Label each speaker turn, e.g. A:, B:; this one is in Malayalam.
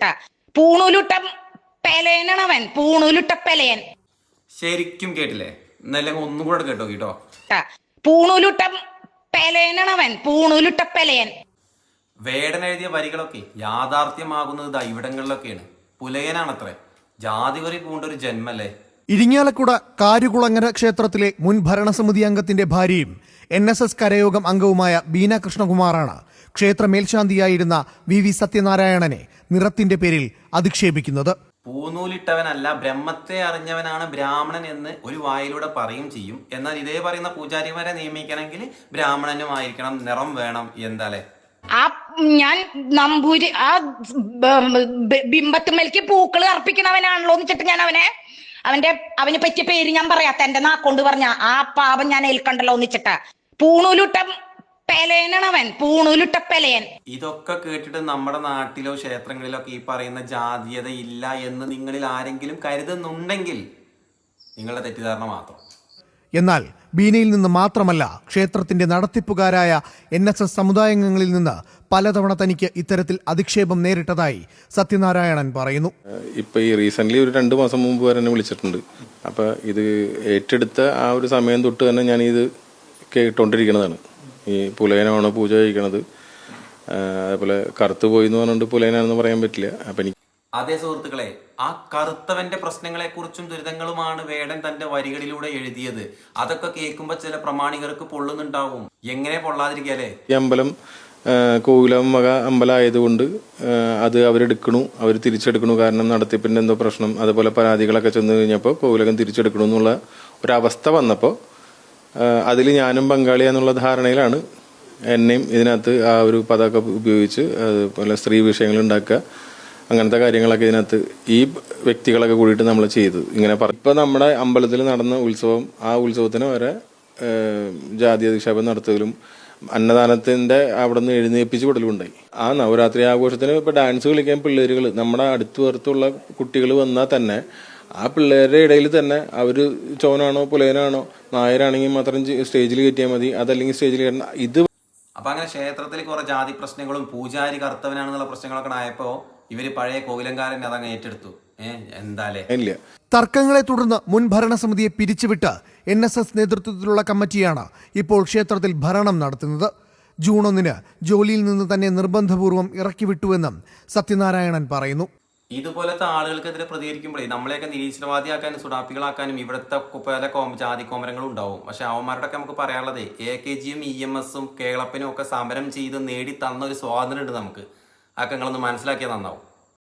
A: ട്ടാ. പൂണൂലുട്ട അവൻ പൂണൂലുട്ട പെലയൻ
B: ശരിക്കും കേട്ടില്ലേ? എന്നല്ല ഒന്നും കൂടെ കേട്ടോ കേട്ടോ.
A: ട്ടാ. പൂണൂലുട്ട അവൻ പൂണൂലുട്ട പെലയൻ
B: വേടൻ എഴുതിയ വരികളൊക്കെ യാഥാർത്ഥ്യമാകുന്നത് ദാ ഇവിടങ്ങളിലൊക്കെയാണ്. പുലയനാണത്രേ. ജാതിവരി പൂണ്ട ഒരു ജന്മല്ലേ?
C: ഇരിങ്ങാലക്കുട കാരുകുളങ്ങര ക്ഷേത്രത്തിലെ മുൻ ഭരണസമിതി അംഗത്തിന്റെ ഭാര്യയും എൻ എസ് എസ് കരയോഗം അംഗവുമായ ബീന കൃഷ്ണകുമാറാണ് ക്ഷേത്ര മേൽശാന്തിയായിരുന്ന വി വി സത്യനാരായണനെ നിറത്തിന്റെ പേരിൽ അധിക്ഷേപിക്കുന്നത്.
B: പൂനൂലിട്ടവനല്ല ബ്രഹ്മത്തെ അറിഞ്ഞവനാണ് ബ്രാഹ്മണൻ എന്ന് ഒരു വായിലൂടെ പറയും ചെയ്യും. എന്നാൽ ഇതേ പറയുന്ന പൂജാരിമാരെ നിയമിക്കണമെങ്കിൽ ബ്രാഹ്മണനും ആയിരിക്കണം നിറം വേണം എന്താലേ
A: ആ ഞാൻ നമ്പൂരി ആ ബ- ബ- ബിംബത്തുമ്മലേക്ക് പൂക്കൾ അർപ്പിക്കണവനാണല്ലോ എന്ന് വെച്ചിട്ട് ഞാൻ അവനെ അവന്റെ അവനെ പറ്റിയ പേര് ഞാൻ പറയാത്ത എന്റെ നാക്കൊണ്ട് പറഞ്ഞ ആ പാപം ഞാൻ ഏൽക്കണ്ടല്ലോ ഒന്നിച്ചിട്ട് പൂണൂലുട്ട പെലയനാണവൻ പൂണൂലിട്ട പെലയൻ.
B: ഇതൊക്കെ കേട്ടിട്ട് നമ്മുടെ നാട്ടിലോ ക്ഷേത്രങ്ങളിലോ ഈ പറയുന്ന ജാതീയത ഇല്ല എന്ന് നിങ്ങളിൽ ആരെങ്കിലും കരുതുന്നുണ്ടെങ്കിൽ നിങ്ങളുടെ തെറ്റിദ്ധാരണ മാത്രം.
C: എന്നാൽ ബീനയിൽ നിന്ന് മാത്രമല്ല ക്ഷേത്രത്തിന്റെ നടത്തിപ്പുകാരായ എൻ എസ് എസ് സമുദായാംഗങ്ങളിൽ നിന്ന് പലതവണ തനിക്ക് ഇത്തരത്തിൽ അധിക്ഷേപം നേരിട്ടതായി സത്യനാരായണൻ പറയുന്നു.
D: ഇപ്പൊ ഈ റീസെന്റ് ഒരു രണ്ട് മാസം മുമ്പ് വരെ എന്നെ വിളിച്ചിട്ടുണ്ട്. അപ്പൊ ഇത് ഏറ്റെടുത്ത ആ ഒരു സമയം തൊട്ട് തന്നെ ഞാൻ ഇത് കേട്ടോണ്ടിരിക്കുന്നതാണ്. ഈ പുലയനാണ് പൂജ കഴിക്കണത്? അതേപോലെ കറുത്ത് പോയി എന്ന് പറഞ്ഞുകൊണ്ട് പുലയനാണെന്ന് പറയാൻ പറ്റില്ല. അപ്പൊ എനിക്ക്
B: അതേ സുഹൃത്തുക്കളെ ആ കറുത്തവന്റെ പ്രശ്നങ്ങളെക്കുറിച്ചും ദുരിതങ്ങളുമാണ് വേടൻ തന്റെ വരികളിലൂടെ എഴുതിയത്. അതൊക്കെ കേൾക്കുമ്പോൾ ചില പ്രമാണികർക്ക് പൊള്ളുന്നുണ്ടാവും. എങ്ങനെ പൊള്ളാതിരിക്കല്ലേ?
D: ഈ അമ്പലം കോവിലം വക അമ്പലം ആയതുകൊണ്ട് ആ, അത് അവരെടുക്കണു അവർ തിരിച്ചെടുക്കണു. കാരണം നടത്തിപ്പിന്റെ എന്തോ പ്രശ്നം അതുപോലെ പരാതികളൊക്കെ ചെന്ന് കഴിഞ്ഞപ്പോൾ കോവിലകം തിരിച്ചെടുക്കണു എന്നുള്ള ഒരവസ്ഥ വന്നപ്പോൾ അതിൽ ഞാനും പങ്കാളിയാന്നുള്ള ധാരണയിലാണ് എന്നെയും ഇതിനകത്ത് ആ ഒരു പദമൊക്കെ ഉപയോഗിച്ച് അതുപോലെ സ്ത്രീ വിഷയങ്ങൾ ഉണ്ടാക്കുക. അങ്ങനത്തെ കാര്യങ്ങളൊക്കെ ഇതിനകത്ത് ഈ വ്യക്തികളൊക്കെ കൂടിയിട്ട് നമ്മൾ ചെയ്തു. ഇങ്ങനെ പറ ഇപ്പം നമ്മുടെ അമ്പലത്തിൽ നടന്ന ഉത്സവം ആ ഉത്സവത്തിന് വരെ ജാതി അധിക്ഷേപം നടത്തലും അന്നദാനത്തിന്റെ അവിടെ നിന്ന് എഴുന്നേൽപ്പിച്ച് വിടലുണ്ടായി ആ നവരാത്രി ആഘോഷത്തിന് ഇപ്പൊ ഡാൻസ് കളിക്കാൻ പിള്ളേരുകൾ നമ്മുടെ അടുത്ത് പുറത്തുള്ള കുട്ടികൾ വന്നാൽ തന്നെ ആ പിള്ളേരുടെ ഇടയിൽ തന്നെ അവർ ചോനാണോ പുലയനാണോ നായരാണെങ്കിൽ മാത്രം സ്റ്റേജിൽ കയറ്റിയാൽ മതി. അതല്ലെങ്കിൽ സ്റ്റേജിൽ കയറ്റണം ഇത്
B: അപ്പൊ അങ്ങനെ ക്ഷേത്രത്തിൽ കുറെ ജാതി പ്രശ്നങ്ങളും പൂജാരി കർത്തവനാണെന്നുള്ള പ്രശ്നങ്ങളൊക്കെ ആയപ്പോ ഇവർ പഴയ കോവിലങ്കാരൻ അതങ്ങ് ഏറ്റെടുത്തു. എന്താലേ?
D: ഇല്ല.
C: തർക്കങ്ങളെ തുടർന്ന് മുൻ ഭരണസമിതിയെ പിരിച്ചുവിട്ട് എൻ എസ് എസ് നേതൃത്വത്തിലുള്ള കമ്മിറ്റിയാണ് ഇപ്പോൾ ക്ഷേത്രത്തിൽ ഭരണം നടത്തുന്നത്. ജൂൺ ഒന്നിന് ജോലിയിൽ നിന്ന് തന്നെ നിർബന്ധപൂർവം ഇറക്കിവിട്ടുവെന്നും സത്യനാരായണൻ പറയുന്നു.
B: ഇതുപോലത്തെ ആളുകൾക്കെതിരെ പ്രതികരിക്കുമ്പോഴേ നമ്മളെയൊക്കെ നിരീശ്വരവാദിയാക്കാനും സുഡാപ്പികളാക്കാനും ഇവിടുത്തെ പല കോം ജാതി കോമരങ്ങളും ഉണ്ടാവും. പക്ഷെ അവന്മാരോടൊക്കെ നമുക്ക് പറയാനുള്ളത് എ കെ ജിയും ഇ എം എസും കേളപ്പനും ഒക്കെ സമരം ചെയ്ത് നേടി തന്ന ഒരു സ്വാതന്ത്ര്യം ഉണ്ട് നമുക്ക് അതൊക്കെ നിങ്ങളൊന്ന് മനസ്സിലാക്കിയാൽ നന്നാവും.